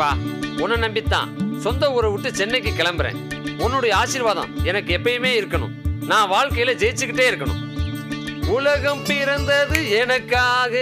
பா உன்னை நம்பித்தான். சொந்த ஊரை விட்டு சென்னைக்கு கிளம்புறேன். உன்னுடைய ஆசீர்வாதம் எனக்கு எப்பயுமே இருக்கணும். நான் வாழ்க்கையில ஜெயிச்சுக்கிட்டே இருக்கணும். உலகம் பிறந்தது எனக்காக.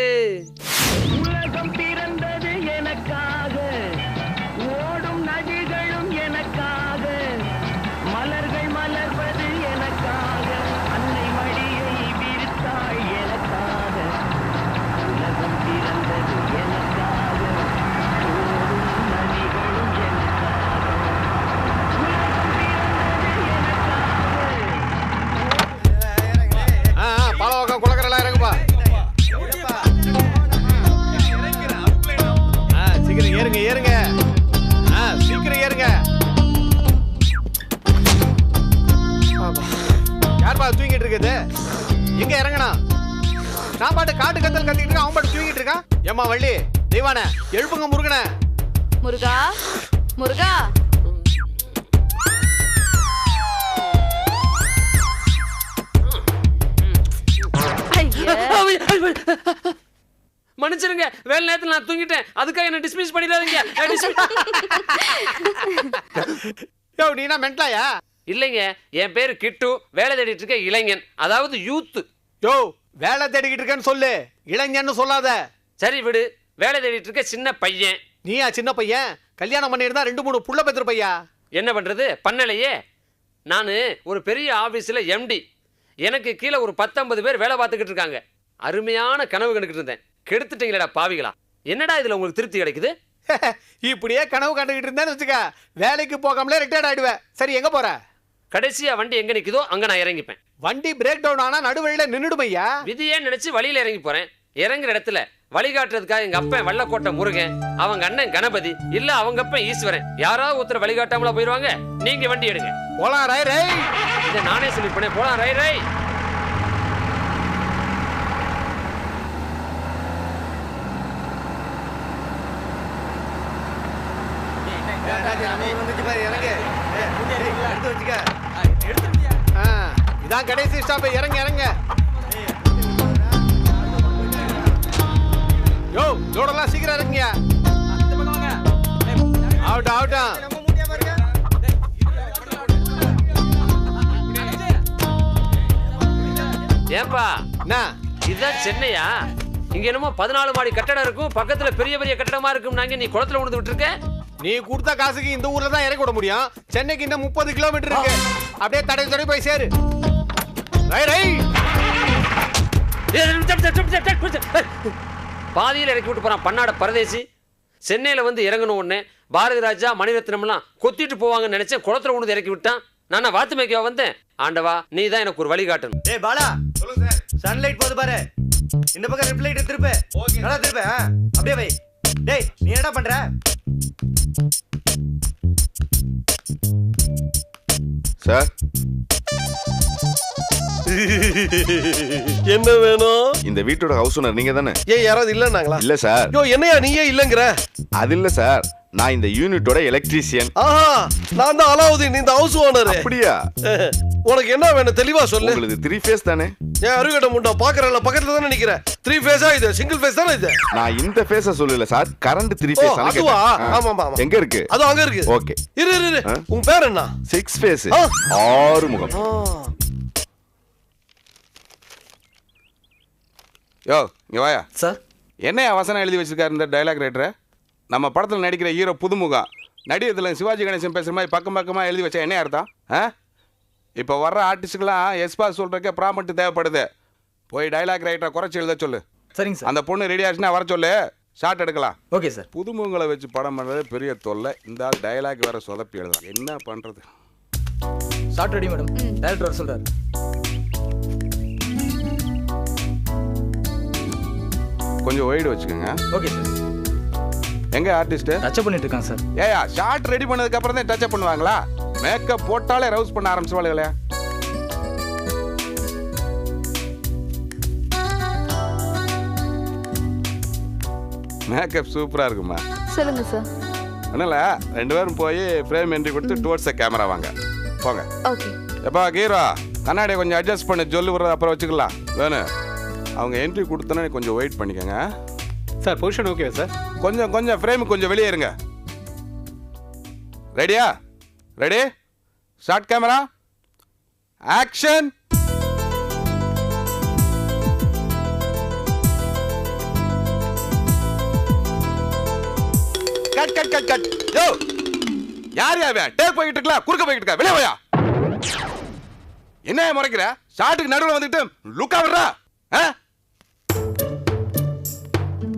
மன்னிச்சிருங்க வேலை நேரத்தில் நான் தூங்கிட்டேன். அதுக்காக என்ன டிஸ்மிஸ் பண்ணிடாதீங்க. யோ நீனா மென்டலாயா? இல்லைங்க என் பேரு கிட்டு. வேலை தேடிட்டு இருக்க இளைஞன். அதாவது யூத் யோ வேலை தேடிக்கிட்டு இருக்கேன்னு சொல்லு. இளைஞன்னு சொல்லாத. சரி விடு வேலை தேடிட்டு இருக்க சின்ன பையன். நீயா சின்ன பையன்? கல்யாணம் பண்ணியிருந்தா ரெண்டு மூணு புள்ள பெற்றிருப்பையா என்ன பண்றது? பண்ணலையே. நான் ஒரு பெரிய ஆபீஸ்ல எம்டி எனக்கு கீழே ஒரு பத்தொன்பது பேர் வேலை பார்த்துக்கிட்டு இருக்காங்க. அருமையான கனவு கண்டுக்கிட்டு இருந்தேன். கெடுத்துட்டீங்களேடா பாவிகளா. என்னடா இதுல உங்களுக்கு திருப்தி கிடைக்குது? இப்படியே கனவு கண்டுகிட்டு இருந்தேன்னு வச்சுக்க வேலைக்கு போகாமலே ரிட்டையர்ட் ஆயிடுவேன் சரி எங்க போற? கடைசியா வண்டி எங்க நிக்குதோ அங்க நான் இறங்கிப்பேன். வண்டி பிரேக் டவுன் ஆனா நடுவழியில நின்னுடுமையா விதியே நினைச்சு வழியில இறங்கி போறேன். இறங்குற இடத்துல வழிகாட்டுறதுக்காக எங்க அப்பன் வல்லக்கோட்டை முருகன் அவங்க அண்ணன் கணபதி இல்ல அவங்க அப்பன் ஈஸ்வரன். யாராவது ஒருத்தர் வழிகாட்டாமல போயிருவாங்க? நீங்க வண்டி எடுங்க. போலாம் ரை ரை. இதை நானே சொல்லிப்பேன் போலாம் ரை. ரை ஆ, இதான் கடைசி ஸ்டாப் இறங்க இறங்க. யோ ஜோடெல்லாம் சீக்கிரம் இறங்குங்க. ஆகட்டும் ஆகட்டும் ஏன்பா? என்ன? இதுதான் சென்னையா? இங்க என்னமோ பதினாலு மாடி கட்டடம் இருக்கும். பக்கத்துல பெரிய பெரிய கட்டடமா இருக்கும் நாங்க நீ குளத்துல விழுந்து விட்டுருக்க நீ கொடுத்த காசுக்கு இந்த ஊர்ல தான் இறக்கி விட முடியும். சென்னைக்கு இன்னும் முப்பது கிலோமீட்டர் இருக்கு. அப்படியே தடை தடை போய் சேரு. ரை ரை. பாதியில் இறக்கி விட்டு போறான் பன்னாட பரதேசி. சென்னையில வந்து இறங்கணும் உடனே பாரதி ராஜா மணிரத்னம்லாம் கொத்திட்டு போவாங்கன்னு நினைச்சேன். குளத்துல கொண்டு வந்து இறக்கி விட்டான். நான் வாத்து மேய்க்கவா வந்தேன்? ஆண்டவா நீ தான் எனக்கு ஒரு வழி காட்டணும். டேய் பாலா. சொல்லுங்க சார். சன்லைட் போது பாரு. இந்த பக்கம் ரிப்ளைட் திருப்பு நல்லா திருப்பு அப்படியே வை. டேய் நீ என்னடா பண்ற? சார். என்ன வேணும்? இந்த வீட்டோட ஹவுஸ் ஓனர் நீங்க தானே ஏன் யாராவது இல்லன்னாங்களா? இல்ல சார் யோ என்னையா நீயே இல்லங்கிற? அது இல்ல சார் நான் இந்த யூனிட்டோட எலக்ட்ரீசியன் ஆஹா நான் தான் அலாவுதீன் இந்த ஹவுஸ் ஓனர் அப்படியா? உனக்கு என்ன வேணும் தெளிவா சொல்லு. உங்களுக்கு த்ரீ ஃபேஸ் தானே? ஏன் அருகட்ட முண்டா பாக்குறல பக்கத்துல தானே நிக்கிற? த்ரீ ஃபேஸா இது? சிங்கிள் ஃபேஸ் தானே இது? நான் இந்த ஃபேஸ சொல்லல சார் கரண்ட் த்ரீ ஃபேஸ் அதுவா? ஆமா ஆமா ஆமா. எங்க இருக்கு? அது அங்க இருக்கு. ஓகே. இரு இரு? உன் பேர் என்ன? Six face. ஆறு முகம் யோ இங்க வாயா. சார்? என்னையா வசனம் எழுதி வச்சிருக்காரு இந்த டைலாக் ரைட்டரை நம்ம படத்தில் நடிக்கிற ஹீரோ புதுமுகம் நடிகத்தில் சிவாஜி கணேசன் பேசுகிற மாதிரி பக்கம் பக்கமாக எழுதி வச்சா என்ன அர்த்தம்? ஆ? இப்போ வர்ற ஆர்டிஸ்ட்டுக்கெல்லாம் எஸ்பா சொல்கிறக்கே ப்ராமட்டு தேவைப்படுது. போய் டைலாக் ரைட்டரை குறைச்சி எழுத சொல்லு. சரிங்க சார். அந்த பொண்ணு ரெடி ஆச்சுன்னா வர சொல்லு. ஷார்ட் எடுக்கலாம். Okay sir. புதுமுகங்களை வச்சு படம் பண்ணுறது பெரிய தொல்லை. இந்த ஆள் டைலாக் வேற சொதப்பி எழுதலாம் என்ன பண்ணுறது ஷார்ட் ரெடி மேடம் டைரக்டர் வர கொஞ்சம் ஒய்டு வச்சுக்கோங்க. ஓகே சார் எங்க ஆர்டிஸ்ட் டச் பண்ணிட்டு இருக்கான் சார் ஏயா ஷார்ட் ரெடி பண்ணதுக்கு அப்புறம் தான் டச் பண்ணுவாங்களா? மேக்கப் போட்டாலே ரவுஸ் பண்ண ஆரம்பிச்சுவாளுங்களே மேக்கப் சூப்பரா இருக்குமா? சொல்லுங்க சார் அதனால ரெண்டு பேரும் போய் ஃப்ரேம் என்ட்ரி கொடுத்து டுவர்ட்ஸ் கேமரா வாங்க. போங்க. ஓகே எப்பா கீரோ கண்ணாடியை கொஞ்சம் அட்ஜஸ்ட் பண்ணி சொல்லி விடுறது அப்புறம் வச்சுக்கலாம். வேணும் அவங்க என்ட்ரி கொடுத்தோன்னே கொஞ்சம் வெயிட் பண்ணிக்கோங்க. சார் பொசிஷன் ஓகே சார் கொஞ்சம் கொஞ்சம் ஃப்ரேம் கொஞ்சம் வெளியே இருங்க. ரெடியா ready start camera action cut cut cut cut யோ யார் யாவே டேக் போய்கிட்டு இருக்கலாம் குறுக்க போய்கிட்டு இருக்கா? வெளியே போயா? என்ன முறைக்கிற? ஷாட்டுக்கு நடுவில் வந்துட்டு லுக்கா விடுறா. ஆ?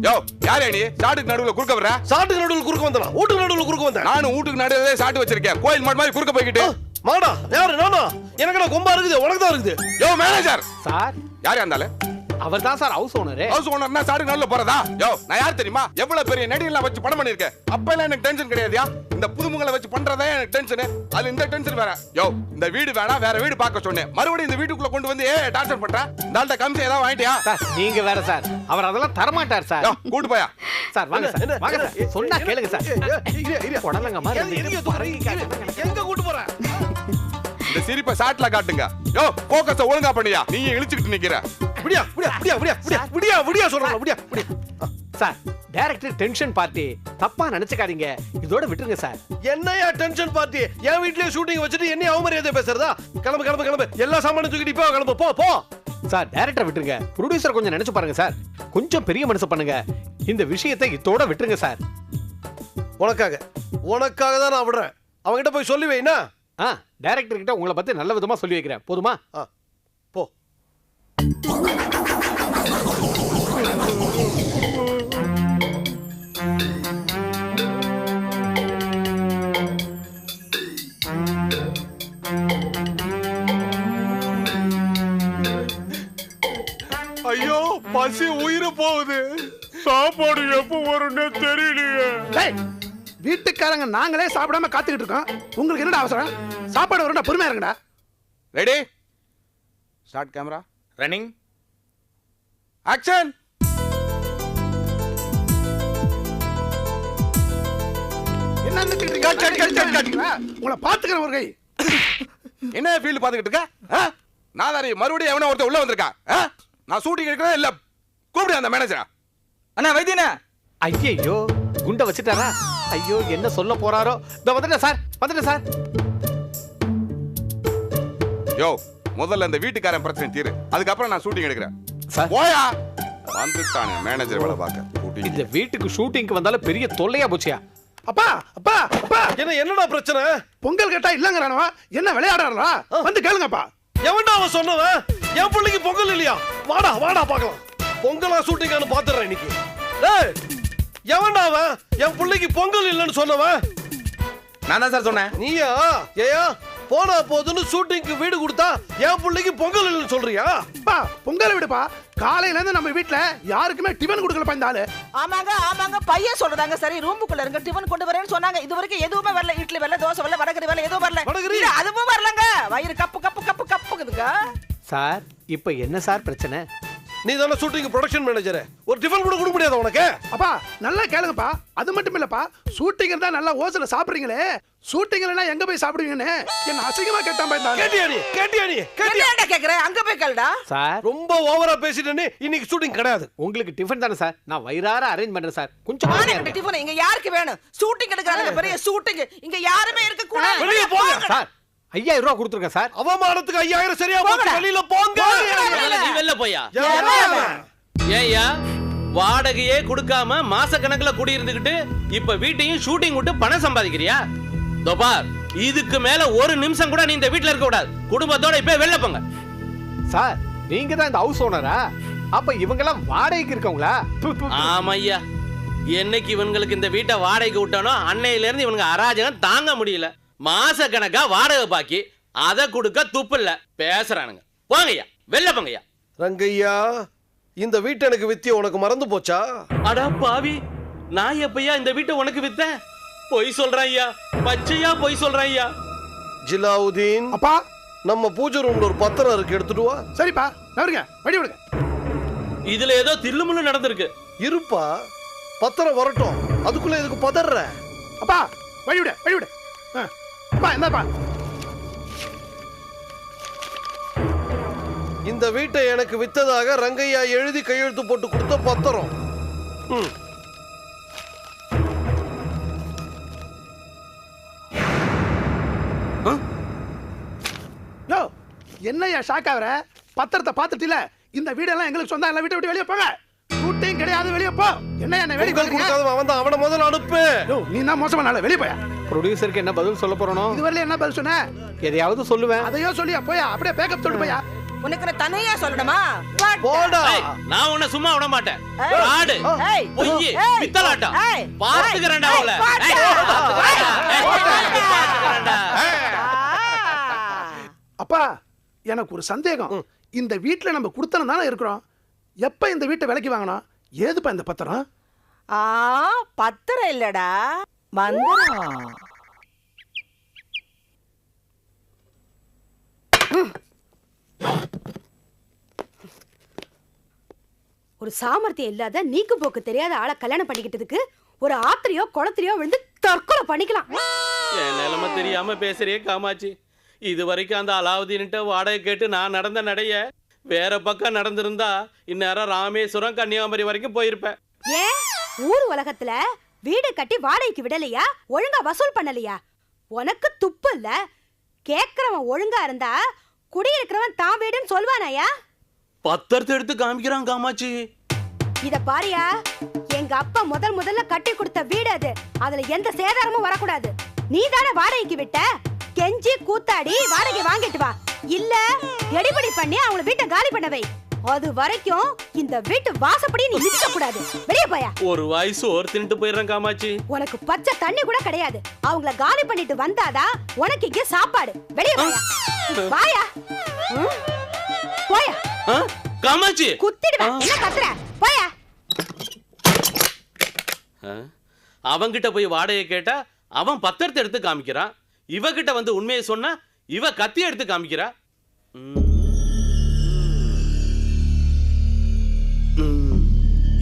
யோ யார் நீ? ஷாட்டுக்கு நடுவில் குறுக்க விடுறா சாட்டுக்கு நடுவில் குறுக்க வந்தா வீட்டுக்கு நடுவில் குறுக்க வந்தேன். நானும் வீட்டுக்கு நடுவே சாட்டு வச்சிருக்கேன். கோயில் மாடு மாதிரி குறுக்க போய்கிட்டு மாடா யாரு? நானா? எனக்கு நான் கொம்பா இருக்குது? உனக்கு தான் இருக்குது. யோ மேனேஜர் சார். யார் இருந்தாலும் அவர் தான் சார் ஹவுஸ் ஓனரு ஹவுஸ் ஓனர்னா சாட்டுக்கு நடுவில் போறதா? யோ நான் யார் தெரியுமா? எவ்வளவு பெரிய நடிகர்லாம் வச்சு படம் பண்ணிருக்கேன் அப்ப எல்லாம் எனக்கு டென்ஷன் கிடையாதுயா? இந்த புதுமுகளை வச்சு பண்றதே எனக்கு டென்ஷன் அதுல இந்த டென்ஷன் வேற. யோ இந்த வீடு வேணாம் வேற வீடு பார்க்க சொன்னேன். மறுபடியும் இந்த வீட்டுக்குள்ள கொண்டு வந்து ஏ டார்ச்சர் பண்ற? இந்த ஆள்கிட்ட கம்சி ஏதாவது வாங்கிட்டியா? சார் நீங்க வேற சார். அவர் அதெல்லாம் தரமாட்டார் சார். யோ கூட்டு போயா? சார் வாங்க சார். வாங்க சார். சொன்னா கேளுங்க சார். உடலங்க மாதிரி எங்க- கூட்டு போற? இந்த சிரிப்பை சாட்ல காட்டுங்க. யோ போக்கஸ ஒழுங்கா பண்ணியா? நீ இழுச்சுக்கிட்டு நிக்கிற. விடியா விடியா விடியா விடியா விடியா விடியா விடியா சொல்றேன் விடியா விடியா. சார் டைரக்டர் டென்ஷன் பார்ட்டி தப்பா நினைச்சுக்காதீங்க. இதோட விட்டுருங்க சார் என்னையா டென்ஷன் பார்ட்டி என் வீட்லயே ஷூட்டிங் வச்சுட்டு என்ன அவமரியாதை பேசுறதா? கிளம்பு கிளம்பு கிளம்பு. எல்லா சாமானும் தூக்கிட்டு இப்போ கிளம்பு. போ போ. சார் டைரக்டர் விட்டுருங்க. ப்ரொடியூசர் கொஞ்சம் நினைச்சு பாருங்க சார் கொஞ்சம் பெரிய மனசு பண்ணுங்க. இந்த விஷயத்தை இதோட விட்டுருங்க சார் உனக்காக. உனக்காக தான் நான் விடுறேன். அவன்கிட்ட போய் சொல்லி வைனா? ஆ டைரக்டர் கிட்ட உங்களை பத்தி நல்ல விதமா சொல்லி வைக்கிறேன். போதுமா? போ. ஐயோ பசி உயிர் போகுது. சாப்பாடு எப்போ வரும்னு தெரியலையே. வீட்டுக்காரங்க நாங்களே சாப்பிடாம காத்துக்கிட்டு இருக்கோம். உங்களுக்கு என்னடா அவசரம்? சாப்பாடு வரும்டா பொறுமையா இருங்கடா. Ready start camera running action? உங்களை பாத்துக்கிறேன் ஒரு கை என்ன ஃபீல்டு பார்த்துக்கிட்டு இருக்க? ஆ? நாதாரி மறுபடியும் எவனோ ஒருத்தன் உள்ள வந்திருக்கா? ஆ? நான் ஷூட்டிங் எடுக்கிறேன் இல்ல? கூப்பிடு அந்த மேனேஜரா அண்ணா வைத்தியண்ணா. ஐயோ குண்டை வச்சுட்டாரா? ஐயோ என்ன சொல்ல போறாரோ? இந்த வந்துட்டேன் சார் வந்துட்டேன் சார். யோ முதல்ல இந்த வீட்டுக்காரன் பிரச்சனை தீரு. அதுக்கப்புறம் நான் ஷூட்டிங் எடுக்கிறேன். சார். போயா? வந்துட்டானே மேனேஜர் வேலை பார்க்க. ஷூட்டிங் இந்த வீட்டுக்கு ஷூட்டிங்க்கு வந்தாலும் பெரிய தொல்லையா போச்சியா? அப்பா அப்பா அப்பா. என்ன என்னடா பிரச்சனை? பொங்கல் கேட்டா இல்லங்கறானவா? என்ன விளையாடுறாரா வந்து கேளுங்கப்பா. எவன்டா அவன் சொன்னவன் என் பிள்ளைக்கு பொங்கல் இல்லையா? வாடா வாடா பார்க்கலாம். பொங்கலா ஷூட்டிங்கானு பாத்துறேன் இன்னைக்கு. டேய் எவன்டா அவன் என் பிள்ளைக்கு பொங்கல் இல்லைன்னு சொன்னவன் நான் தான் சார் சொன்னேன். நீயா? ஏயா போனா போதுன்னு ஷூட்டிங்க்கு வீடு கொடுத்தா என் பிள்ளைக்கு பொங்கல் இல்லைன்னு சொல்றியா? அப்பா பொங்கல் விடுப்பா. காலையில இருந்து நம்ம வீட்ல யாருக்குமே டிபன் கொடுக்கலப்பா இந்த ஆளு. ஆமாங்க ஆமாங்க. பையன் சொல்றாங்க சரி ரூமுக்குள்ள இருங்க. டிஃபன் கொண்டு வரேன்னு சொன்னாங்க. இது வரைக்கும் எதுவுமே வரல. இட்லி வரல தோசை வரல வடகரி வரல எதுவும் வரல. அதுவும் வரலங்க. வயிறு கப்பு கப்பு கப்பு கப்புக்குதுங்க. சார் இப்போ என்ன சார் பிரச்சனை? நீ தானே ஷூட்டிங் ப்ரொடக்ஷன் மேனேஜர் ஒரு டிஃபன் கூட கொடுக்க முடியாதா உனக்கு? அப்பா நல்லா கேளுங்கப்பா. அது மட்டும் இல்லப்பா. ஷூட்டிங் இருந்தா நல்லா ஓசல சாப்பிடுறீங்களே. ஷூட்டிங் இல்லைன்னா எங்க போய் சாப்பிடுவீங்கன்னு என்ன அசிங்கமா கேட்டான் இந்த ஆளு. கேட்டியா நீ? கேட்டியா நீ? கேட்டியா? என்னடா கேக்குறேன் அங்க போய் கேளுடா. சார். ரொம்ப ஓவரா பேசிட்டேன்னு இன்னைக்கு ஷூட்டிங் கிடையாது. உங்களுக்கு டிஃபன் தானே சார். நான் வயிறார அரேஞ்ச் பண்றேன் சார். கொஞ்சம் இருங்க. டிஃபன் இங்க யாருக்கு வேணும்? ஷூட்டிங் எடுக்கறாங்க பெரிய ஷூட்டிங் இங்க யாருமே இருக்க கூடாது வெளிய போங்க. சார் ஐயாயிரம் ரூபா கொடுத்துருக்கேன் சார். அவமானத்துக்கு ஐயாயிரம் சரியா போங்கடா. வெளியில போங்க. நீ வெளில போயா? ஏய்யா வாடகையே கொடுக்காம மாச கணக்குல குடியிருந்துகிட்டு இப்ப வீட்டையும் ஷூட்டிங் விட்டு பணம் சம்பாதிக்கிறியா? தோபார் இதுக்கு மேல ஒரு நிமிஷம் கூட நீ இந்த வீட்ல இருக்க கூடாது. குடும்பத்தோட இப்ப வெளில போங்க. சார் நீங்க தான் இந்த ஹவுஸ் ஓனரா அப்ப இவங்கெல்லாம் வாடகைக்கு இருக்கவங்களா? து. ஆமையா என்னைக்கு இவங்களுக்கு இந்த வீட்டை வாடகைக்கு விட்டானோ அன்னையில இருந்து இவனுங்க அராஜகம் தாங்க முடியல. மாச கணக்கா வாடகை பாக்கி அதை கொடுக்க துப்பு இல்ல. பேசுறானுங்க. போங்கய்யா வெளில போங்கய்யா. ரங்கையா இந்த வீட்டை எனக்கு வித்திய உனக்கு மறந்து போச்சா? அடா பாவி நான் எப்பயா இந்த வீட்டை உனக்கு வித்தேன்? பொய் சொல்றேன் ஐயா பச்சையா பொய் சொல்றேன் ஐயா ஜிலாவுதீன் அப்பா. நம்ம பூஜை ரூம்ல ஒரு பத்திரம் இருக்கு எடுத்துட்டு வா. சரிப்பா நவருங்க வழி விடுங்க. இதுல ஏதோ தில்லுமுள்ளு நடந்திருக்கு. இருப்பா பத்திரம் வரட்டும். அதுக்குள்ள இதுக்கு பதற அப்பா வழி விடு வழி விடு. ஆ. அப்பா என்னப்பா இந்த வீட்டை எனக்கு வித்ததாக ரங்கையா எழுதி கையெழுத்து போட்டு கொடுத்த பத்திரம். ம். யோ என்னய்யா ஷாக் ஆகுற? பத்திரத்தை பார்த்துட்டில? இந்த வீடெல்லாம் எங்களுக்கு சொந்தம் எல்லாம் வீட்டை விட்டு வெளியே போங்க. ஷூட்டிங் கிடையாது வெளியே போ. என்ன என்ன வெளியே கொடுக்காதவன் அவன் தான் அவனை முதல்ல அனுப்பு. நீ தான் மோசமான ஆளு, வெளியே போயா. ப்ரொடியூசருக்கு என்ன பதில் சொல்ல போறனோ? இதுவரையில என்ன பதில் சொன்ன? எதையாவது சொல்லுவேன். அதையோ சொல்லியா போயா அப்படியே பேக்கப் சொல்லிட்டு போயா. உனக்கு நான் தனியா சொல்லணுமா? போடா. நான் உன்னை சும்மா விட மாட்டேன். ஆடு ஏய். பொய். பித்தலாட்டம். பாத்துக்கிறேன்டா. அவளை. அப்பா எனக்கு ஒரு சந்தேகம். இந்த வீட்ல நம்ம குடுத்தனம் தானே இருக்கிறோம்? எப்ப இந்த வீட்டை விலைக்கு வாங்கணும் ஏதுப்பா இந்த பத்திரம்? ஆ பத்திரம் இல்லடா. மந்திரம் ஒரு சாமர்த்தியம் இல்லாத நீக்கு போக்கு தெரியாத ஆளை கல்யாணம் பண்ணிக்கிட்டதுக்கு ஒரு ஆத்திரையோ குளத்திலையோ விழுந்து தற்கொலை பண்ணிக்கலாம். என் நிலைமை தெரியாம பேசுறியே காமாச்சி இது வரைக்கும் அந்த அலாவுதீன்கிட்ட வாடகை கேட்டு நான் நடந்த நடைய வேற பக்கம் நடந்திருந்தா இந்நேரம் ராமேஸ்வரம் கன்னியாகுமரி வரைக்கும் போயிருப்பேன். ஏன் ஊர் உலகத்துல வீடு கட்டி வாடகைக்கு விடலையா? ஒழுங்கா வசூல் பண்ணலையா? உனக்கு துப்பு இல்ல. கேக்குறவன் ஒழுங்கா இருந்தா குடியிருக்கிறவன் தான் வீடுன்னு சொல்வானாயா? பத்திரத்தை எடுத்து காமிக்கிறான் காமாச்சி இத பாரியா எங்க அப்பா முதல் முதல்ல கட்டி கொடுத்த வீடு அது. அதுல எந்த சேதாரமும் வரக்கூடாது. நீ தானே வாடகைக்கு விட்ட? கெஞ்சி கூத்தாடி வாடகை வாங்கிட்டு வா. இல்ல எடிபடி பண்ணி அவங்கள வீட்டை காலி பண்ண வை. அது வரைக்கும் இந்த வீட்டு வாசப்படி நீ மிதிக்க கூடாது. வெளியே போயா. ஒரு வாய் சோறு தின்ட்டு போயிடுறேன் காமாச்சி உனக்கு பச்சை தண்ணி கூட கிடையாது. அவங்கள காலி பண்ணிட்டு வந்தாதான் உனக்கு இங்க சாப்பாடு. வெளியே போயா. வாயா? போயா. ஆ? காமாட்சி. குத்திடுவேன் என்ன கத்துற? போயா. ஆ? அவன்கிட்ட போய் வாடகை கேட்டா அவன் பத்திரத்தை எடுத்து காமிக்கிறான். இவகிட்ட வந்து உண்மையை சொன்னா இவ கத்தி எடுத்து காமிக்கிறா.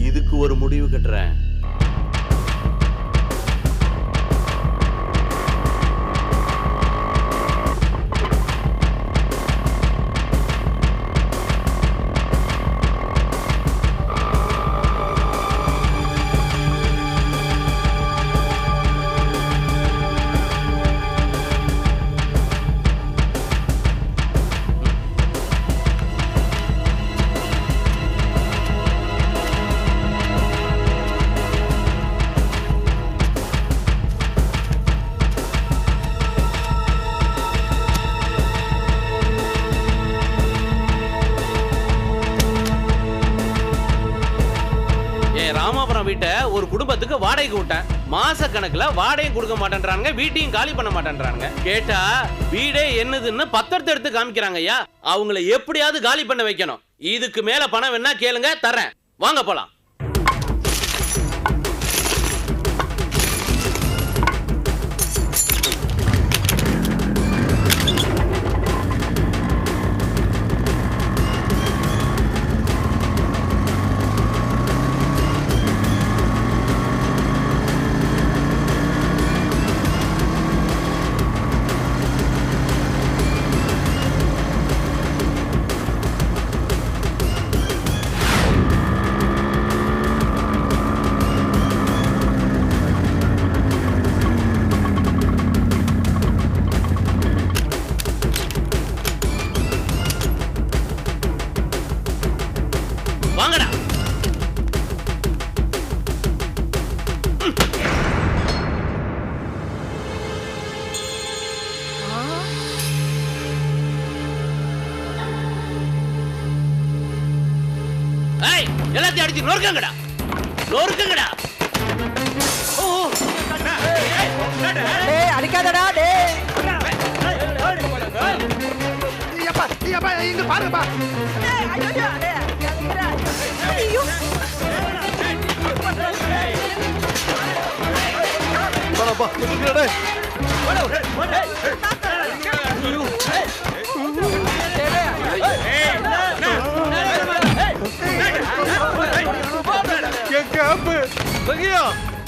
இதுக்கு ஒரு முடிவு கட்டுறேன். போன வீட்டை ஒரு குடும்பத்துக்கு வாடகைக்கு விட்டேன். மாச கணக்குல வாடகையும் கொடுக்க மாட்டேன்றாங்க வீட்டையும் காலி பண்ண மாட்டேன்றாங்க கேட்டா வீடே என்னதுன்னு பத்திரத்தை எடுத்து காமிக்கிறாங்க ஐயா. அவங்கள எப்படியாவது காலி பண்ண வைக்கணும். இதுக்கு மேல பணம் வேணா கேளுங்க தரேன் வாங்க போலாம். நொறுக்குங்கடா நொறுக்குங்கடா டேய் அடிக்காதடா டேய் ஐயப்பா ஐயப்பா இங்க பாருங்கப்பா. ஐயோ பாப்பா ரகியா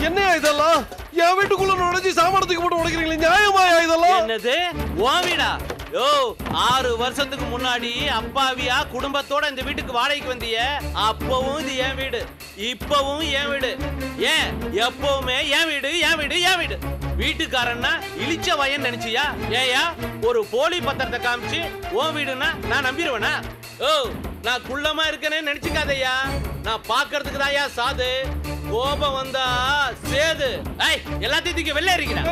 என்னையா இதெல்லாம்? என் வீட்டுக்குள்ள நுழைஞ்சு சாமானத்துக்கு போட்டு உடைக்கிறீங்களே நியாயமாயா இதெல்லாம்? என்னது? ஓவிடா வீடா? யோ ஆறு வருஷத்துக்கு முன்னாடி அப்பாவியா குடும்பத்தோட இந்த வீட்டுக்கு வாடகைக்கு வந்திய. அப்பவும் இது என் வீடு. இப்பவும் என் வீடு. ஏன்? எப்பவுமே என் வீடு என் வீடு என் வீடு. வீட்டுக்காரன்னா இழிச்ச வயன் நினைச்சியா? ஏயா ஒரு போலி பத்திரத்தை காமிச்சு ஓ வீடுன்னா நான் நம்பிடுவேனா ஓ நான் குள்ளமா இருக்கேனே நினைச்சுக்காதய்யா நான் பாக்குறதுக்கு தான் சாது கோபம் வந்தா சேது ஐய் எல்லாத்தையும் தூக்கி வெளில இருக்கிறேன்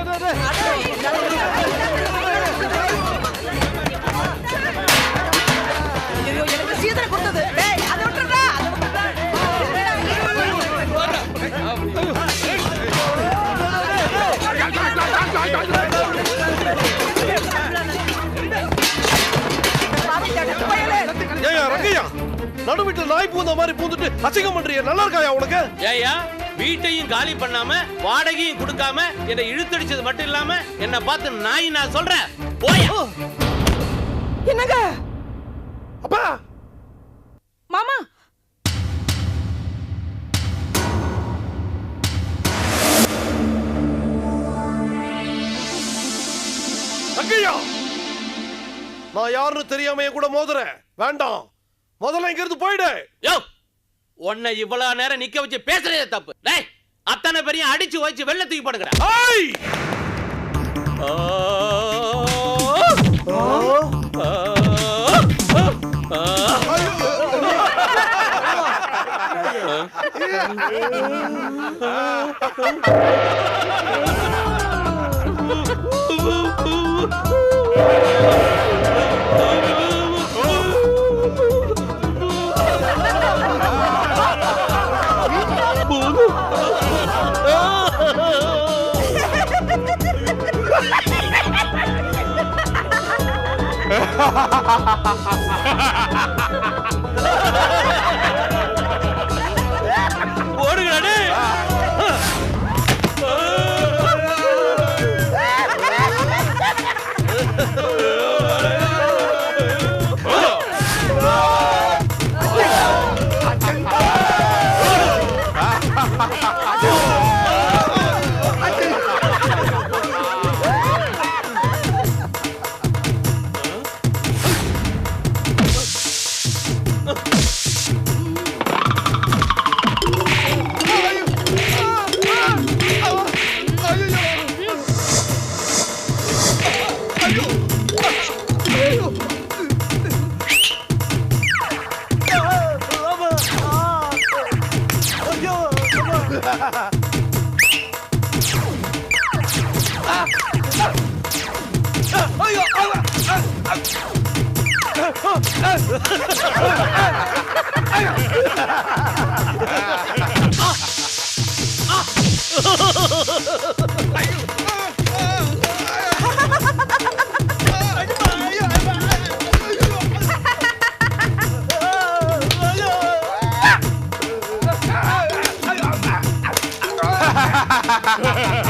கொடுத்தது ரங்கையா? நடு வீட்டுல நாய் பூந்த மாதிரி பூந்துட்டு அசிங்கம் பண்றிய. நல்லா இருக்காயா உனக்கு? ஏயா வீட்டையும் காலி பண்ணாம வாடகையும் கொடுக்காம என்னை இழுத்தடிச்சது மட்டும் இல்லாம என்ன பார்த்து நாய் நான் சொல்றேன். போயா. என்னங்க? அப்பா! மாமா! ரங்கையா! நான் யாருன்னு தெரியாம என் கூட மோதுறேன் வேண்டாம். முதல்ல இங்க இருந்து போயிடு. யோ உன்னை இவ்வளவு நேரம் நிக்க வச்சு பேசுறதே தப்பு. டேய் அத்தனை பேரையும் அடிச்சு வச்சு வெள்ள தூக்கி போடுங்கடா ஏய்! ஓடுங்கடா ハハハハハ ha ha ha